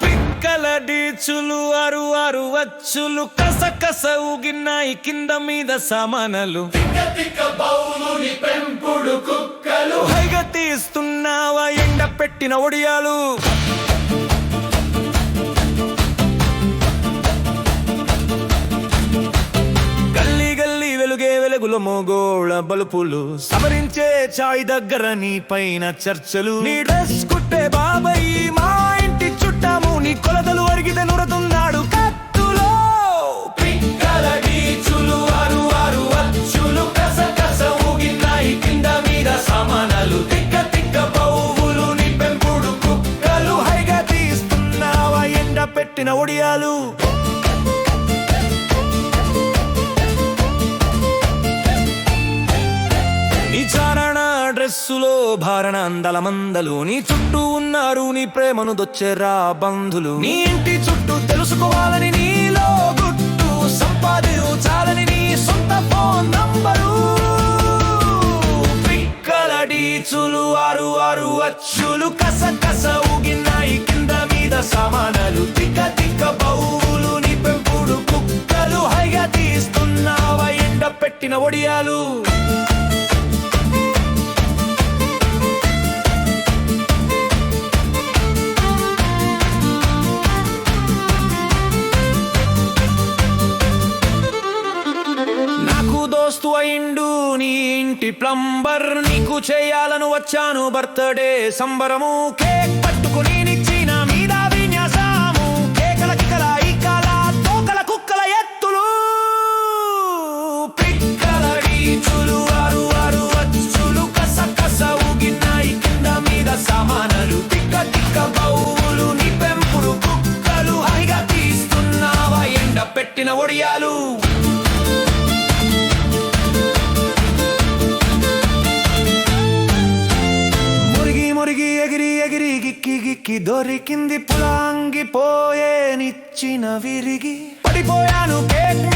పిక్కల డీచులు అరు అరు వచ్చులు కస కస ఊగిన్నాయి కింద మీద సామానలు. పెంపుడు కుక్కలు హైగ తీస్తున్నావా ఎండ పెట్టిన ఒడియాలు. గల్లీ గల్లీ వెలుగే వెలుగుల మోగోళ బలుపులు. సవరించే చాయ్ దగ్గర నీ పైన చర్చలు. నీ డ్రెస్ కుట్టే బాబాయ్ పెట్టిన ఒడియాలు. నీ చారణ డ్రెస్సులో భారణ అందల మందలు నీ చుట్టూ ఉన్నారు నీ ప్రేమను దొచ్చేరా బంధులు. నీ ఇంటి చుట్టూ తెలుసుకోవాలని నీలో గుట్టు సంపాదించాలని నీ సొంత ఫోన్ నంబరు. పిక్కల డీచులు ఆరు ఆరు అచ్చులు కస కస పెట్టిన ఒడియాలు. నాకు దోస్తు అయిండు నీ ఇంటి ప్లంబర్ నీకు చేయాలను వచ్చాను బర్త్డే సంబరము. కేక్ కట్టిన ఒడియాలు. మురిగి మురిగి ఎగిరి ఎగిరి గిక్కి గిక్కి దొరికింది పులాంగి పోయే నిచ్చిన విరిగి. పడిపోయాను కేక్